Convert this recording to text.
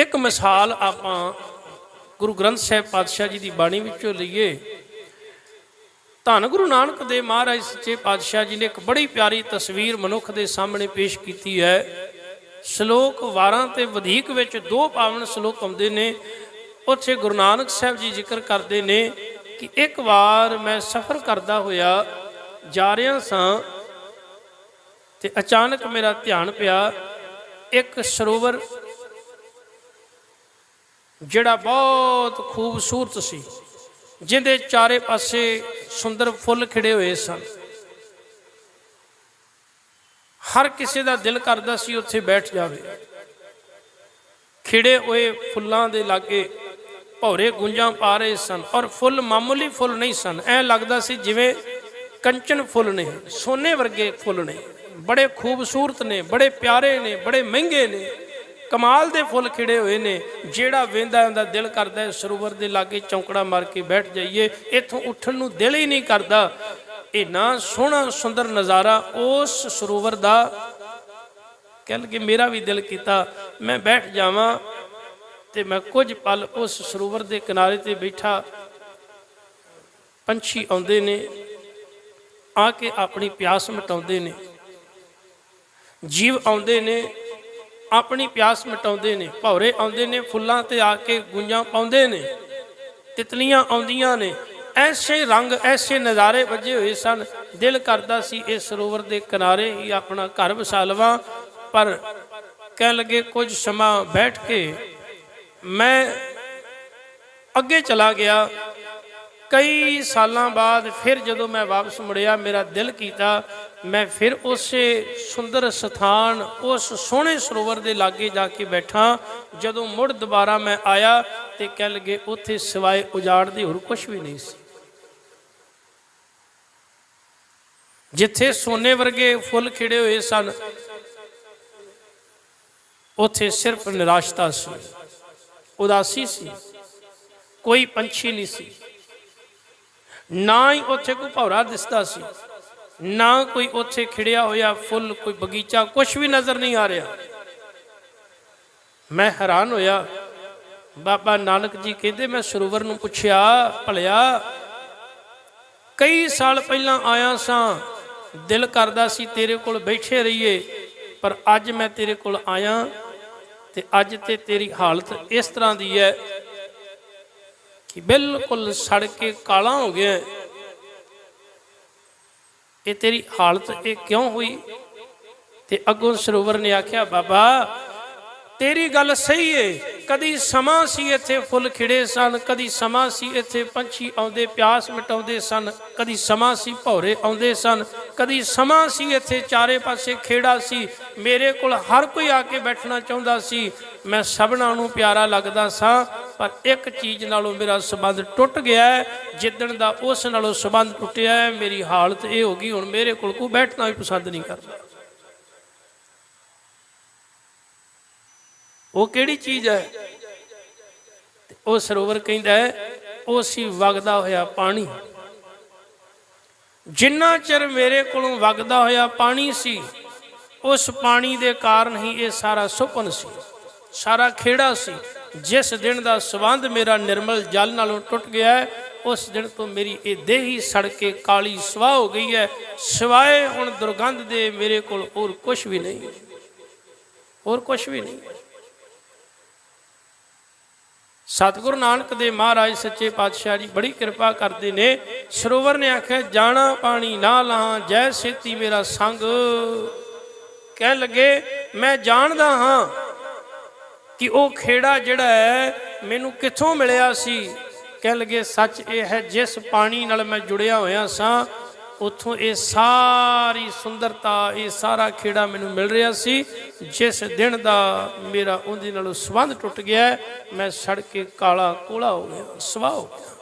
ਇੱਕ ਮਿਸਾਲ ਆਪਾਂ ਗੁਰੂ ਗ੍ਰੰਥ ਸਾਹਿਬ ਪਾਤਸ਼ਾਹ ਜੀ ਦੀ ਬਾਣੀ ਵਿੱਚੋਂ ਲਈਏ। ਧੰਨ ਗੁਰੂ ਨਾਨਕ ਦੇਵ ਮਹਾਰਾਜ ਸੱਚੇ ਪਾਤਸ਼ਾਹ ਜੀ ਨੇ ਇੱਕ ਬੜੀ ਪਿਆਰੀ ਤਸਵੀਰ ਮਨੁੱਖ ਦੇ ਸਾਹਮਣੇ ਪੇਸ਼ ਕੀਤੀ ਹੈ। ਸ਼ਲੋਕ 12 ਤੇ ਵਧੇਕ ਵਿੱਚ ਦੋ ਪਾਵਨ ਸ਼ਲੋਕ ਆਉਂਦੇ ਨੇ। ਉੱਥੇ ਗੁਰੂ ਨਾਨਕ ਸਾਹਿਬ ਜੀ ਜ਼ਿਕਰ ਕਰਦੇ ਨੇ ਕਿ ਇੱਕ ਵਾਰ ਮੈਂ ਸਫ਼ਰ ਕਰਦਾ ਹੋਇਆ ਜਾ ਰਿਹਾ ਸਾਂ ਤੇ ਅਚਾਨਕ ਮੇਰਾ ਧਿਆਨ ਪਿਆ। ਇੱਕ ਸਰੋਵਰ ਜਿਹੜਾ ਬਹੁਤ ਖੂਬਸੂਰਤ ਸੀ, ਜਿਹਦੇ ਚਾਰੇ ਪਾਸੇ ਸੁੰਦਰ ਫੁੱਲ ਖਿੜੇ ਹੋਏ ਸਨ। ਹਰ ਕਿਸੇ ਦਾ ਦਿਲ ਕਰਦਾ ਸੀ ਉੱਥੇ ਬੈਠ ਜਾਵੇ। ਖਿੜੇ ਹੋਏ ਫੁੱਲਾਂ ਦੇ ਲਾਗੇ ਭੌਰੇ ਗੁੰਜਾਂ ਪਾ ਰਹੇ ਸਨ ਔਰ ਫੁੱਲ ਮਾਮੂਲੀ ਫੁੱਲ ਨਹੀਂ ਸਨ। ਐ ਲੱਗਦਾ ਸੀ ਜਿਵੇਂ ਕੰਚਨ ਫੁੱਲ ਨੇ, ਸੋਨੇ ਵਰਗੇ ਫੁੱਲ ਨੇ। ਬੜੇ ਖੂਬਸੂਰਤ ਨੇ, ਬੜੇ ਪਿਆਰੇ ਨੇ, ਬੜੇ ਮਹਿੰਗੇ ਨੇ। ਕਮਾਲ ਦੇ ਫੁੱਲ ਖਿੜੇ ਹੋਏ ਨੇ। ਜਿਹੜਾ ਵੇਂਦਾ ਹੁੰਦਾ ਦਿਲ ਕਰਦਾ ਹੈ, ਸਰੋਵਰ ਦੇ ਲਾਗੇ ਚੌਂਕੜਾ ਮਾਰ ਕੇ ਬੈਠ ਜਾਈਏ। ਇੱਥੋਂ ਉੱਠਣ ਨੂੰ ਦਿਲ ਹੀ ਨਹੀਂ ਕਰਦਾ। ਇੰਨਾ ਸੋਹਣਾ, ਸੁੰਦਰ ਨਜ਼ਾਰਾ, ਉਸ ਸਰੋਵਰ ਦਾ ਕਹਿ ਲਗੇ ਮੇਰਾ ਵੀ ਦਿਲ ਕੀਤਾ। ਮੈਂ ਬੈਠ ਜਾਵਾਂ ਤੇ ਮੈਂ ਕੁਝ ਪਲ ਉਸ ਸਰੋਵਰ ਦੇ ਕਿਨਾਰੇ ਤੇ ਬੈਠਾ। ਪੰਛੀ ਆਉਂਦੇ ਨੇ, ਆ ਕੇ ਆਪਣੀ ਪਿਆਸ ਮਿਟਾਉਂਦੇ ਨੇ। ਜੀਵ ਆਉਂਦੇ ਨੇ ਆਪਣੀ ਪਿਆਸ ਮਿਟਾਉਂਦੇ ਨੇ, ਭੌਰੇ ਆਉਂਦੇ ਨੇ, ਫੁੱਲਾਂ ਤੇ ਆ ਕੇ ਗੁੰਜਾਂ ਪਾਉਂਦੇ ਨੇ, ਤਿਤਲੀਆਂ ਆਉਂਦੀਆਂ ਨੇ। ਐਸੇ ਰੰਗ, ਐਸੇ ਨਜ਼ਾਰੇ ਵੱਜੇ ਹੋਏ ਸਨ। ਦਿਲ ਕਰਦਾ ਸੀ ਇਸ ਸਰੋਵਰ ਦੇ ਕਿਨਾਰੇ ਹੀ ਆਪਣਾ ਘਰ ਵਸਾ ਲਵਾਂ, ਪਰ ਕਹਿ ਲਗੇ, ਕੁਝ ਸਮਾਂ ਬੈਠ ਕੇ ਮੈਂ ਅੱਗੇ ਚਲਾ ਗਿਆ। ਕਈ ਸਾਲਾਂ ਬਾਅਦ ਫਿਰ ਜਦੋਂ ਮੈਂ ਵਾਪਸ ਮੁੜਿਆ, ਮੇਰਾ ਦਿਲ ਕੀਤਾ, ਮੈਂ ਫਿਰ ਉਸੇ ਸੁੰਦਰ ਸਥਾਨ, ਉਸ ਸੋਹਣੇ ਸਰੋਵਰ ਦੇ ਲਾਗੇ ਜਾ ਕੇ ਬੈਠਾ। ਜਦੋਂ ਮੁੜ ਦੁਬਾਰਾ ਮੈਂ ਆਇਆ ਤੇ ਕਹਿ ਲਗੇ, ਉੱਥੇ ਸਿਵਾਏ ਉਜਾੜ ਦੇ ਹੋਰ ਕੁਝ ਵੀ ਨਹੀਂ ਸੀ। ਜਿੱਥੇ ਸੋਨੇ ਵਰਗੇ ਫੁੱਲ ਖਿੜੇ ਹੋਏ ਸਨ, ਉੱਥੇ ਸਿਰਫ ਨਿਰਾਸ਼ਤਾ ਸੀ, ਉਦਾਸੀ ਸੀ, ਕੋਈ ਪੰਛੀ ਨਹੀਂ ਸੀ। ਨਾ ਹੀ ਉੱਥੇ ਕੋਈ ਭੌਰਾ ਦਿਸਦਾ ਸੀ, ਨਾ ਕੋਈ ਉੱਥੇ ਖਿੜਿਆ ਹੋਇਆ ਫੁੱਲ, ਕੋਈ ਬਗੀਚਾ ਕੁਝ ਵੀ ਨਜ਼ਰ ਨਹੀਂ ਆ ਰਿਹਾ। ਮੈਂ ਹੈਰਾਨ ਹੋਇਆ। ਬਾਬਾ ਨਾਨਕ ਜੀ ਕਹਿੰਦੇ, ਮੈਂ ਸਰੋਵਰ ਨੂੰ ਪੁੱਛਿਆ, ਭਲਿਆ, ਕਈ ਸਾਲ ਪਹਿਲਾਂ ਆਇਆ ਸਾਂ, ਦਿਲ ਕਰਦਾ ਸੀ ਤੇਰੇ ਕੋਲ ਬੈਠੇ ਰਹੀਏ, ਪਰ ਅੱਜ ਮੈਂ ਤੇਰੇ ਕੋਲ ਆਇਆ ਤੇ ਅੱਜ ਤੇ ਤੇਰੀ ਹਾਲਤ ਇਸ ਤਰ੍ਹਾਂ ਦੀ ਹੈ ਕਿ ਬਿਲਕੁਲ ਸੜ ਕੇ ਕਾਲਾ ਹੋ ਗਿਆ ਹੈ। ਇਹ ਤੇਰੀ ਹਾਲਤ ਇਹ ਕਿਉਂ ਹੋਈ? ਤੇ ਅੱਗੋਂ ਸਰੋਵਰ ਨੇ ਆਖਿਆ, ਬਾਬਾ, ਤੇਰੀ ਗੱਲ ਸਹੀ ਏ। ਕਦੀ ਸਮਾਂ ਸੀ ਇੱਥੇ ਫੁੱਲ ਖਿੜੇ ਸਨ, ਕਦੀ ਸਮਾਂ ਸੀ ਇੱਥੇ ਪੰਛੀ ਆਉਂਦੇ, ਪਿਆਸ ਮਿਟਾਉਂਦੇ ਸਨ, ਕਦੀ ਸਮਾਂ ਸੀ ਭੌਰੇ ਆਉਂਦੇ ਸਨ, ਕਦੀ ਸਮਾਂ ਸੀ ਇੱਥੇ ਚਾਰੇ ਪਾਸੇ ਖੇੜਾ ਸੀ। ਮੇਰੇ ਕੋਲ ਹਰ ਕੋਈ ਆ ਕੇ ਬੈਠਣਾ ਚਾਹੁੰਦਾ ਸੀ। ਮੈਂ ਸਭਨਾਂ ਨੂੰ ਪਿਆਰਾ ਲੱਗਦਾ ਸਾਂ। ਪਰ ਇੱਕ ਚੀਜ਼ ਨਾਲੋਂ ਮੇਰਾ ਸਬੰਧ ਟੁੱਟ ਗਿਆ ਹੈ। ਜਿੱਦਣ ਦਾ ਉਸ ਨਾਲੋਂ ਸਬੰਧ ਟੁੱਟਿਆ ਮੇਰੀ ਹਾਲਤ ਇਹ ਹੋ ਗਈ, ਹੁਣ ਮੇਰੇ ਕੋਲ ਕੋਈ ਬੈਠਣਾ ਵੀ ਪਸੰਦ ਨਹੀਂ ਕਰਦਾ। ਉਹ ਕਿਹੜੀ ਚੀਜ਼ ਹੈ? ਉਹ ਸਰੋਵਰ ਕਹਿੰਦਾ ਹੈ, ਉਹ ਸੀ ਵਗਦਾ ਹੋਇਆ ਪਾਣੀ। ਜਿੰਨਾ ਚਿਰ ਮੇਰੇ ਕੋਲੋਂ ਵਗਦਾ ਹੋਇਆ ਪਾਣੀ ਸੀ, ਉਸ ਪਾਣੀ ਦੇ ਕਾਰਨ ਹੀ ਇਹ ਸਾਰਾ ਸੁਪਨ ਸੀ, ਸਾਰਾ ਖੇੜਾ ਸੀ। ਜਿਸ ਦਿਨ ਦਾ ਸਬੰਧ ਮੇਰਾ ਨਿਰਮਲ ਜਲ ਨਾਲੋਂ ਟੁੱਟ ਗਿਆ ਹੈ, ਉਸ ਦਿਨ ਤੋਂ ਮੇਰੀ ਇਹ ਦੇਹੀ ਸੜ ਕੇ ਕਾਲੀ ਸਵਾਹ ਹੋ ਗਈ ਹੈ। ਸਿਵਾਏ ਹੁਣ ਦੁਰਗੰਧ ਦੇ ਮੇਰੇ ਕੋਲ ਹੋਰ ਕੁਝ ਵੀ ਨਹੀਂ। ਹੋਰ ਕੁਝ ਵੀ ਨਹੀਂ। ਸਤਿਗੁਰੂ ਨਾਨਕ ਦੇ ਮਹਾਰਾਜ ਸੱਚੇ ਪਾਤਸ਼ਾਹ ਜੀ ਬੜੀ ਕਿਰਪਾ ਕਰਦੇ ਨੇ। ਸਰੋਵਰ ਨੇ ਆਖਿਆ, ਜਾਣਾ ਪਾਣੀ ਨਾ ਲਾਂ ਜੈ ਸੇਤੀ ਮੇਰਾ ਸੰਗ। ਕਹਿ ਲੱਗੇ, ਮੈਂ ਜਾਣਦਾ ਹਾਂ ਕਿ ਉਹ ਖੇੜਾ ਜਿਹੜਾ ਹੈ ਮੈਨੂੰ ਕਿੱਥੋਂ ਮਿਲਿਆ ਸੀ? ਕਹਿ ਲੱਗੇ, ਸੱਚ ਇਹ ਹੈ, ਜਿਸ ਪਾਣੀ ਨਾਲ ਮੈਂ ਜੁੜਿਆ ਹੋਇਆ ਸਾਂ, ਉੱਥੋਂ ਇਹ ਸਾਰੀ ਸੁੰਦਰਤਾ, ਇਹ ਸਾਰਾ ਖੇੜਾ ਮੈਨੂੰ ਮਿਲ ਰਿਹਾ ਸੀ। ਜਿਸ ਦਿਨ ਦਾ ਮੇਰਾ ਉਹਦੇ ਨਾਲ ਸੰਬੰਧ ਟੁੱਟ ਗਿਆ, ਮੈਂ ਸੜ ਕੇ ਕਾਲਾ ਕੋਲਾ ਹੋ ਗਿਆ, ਸਵਾਹ ਹੋ ਗਿਆ।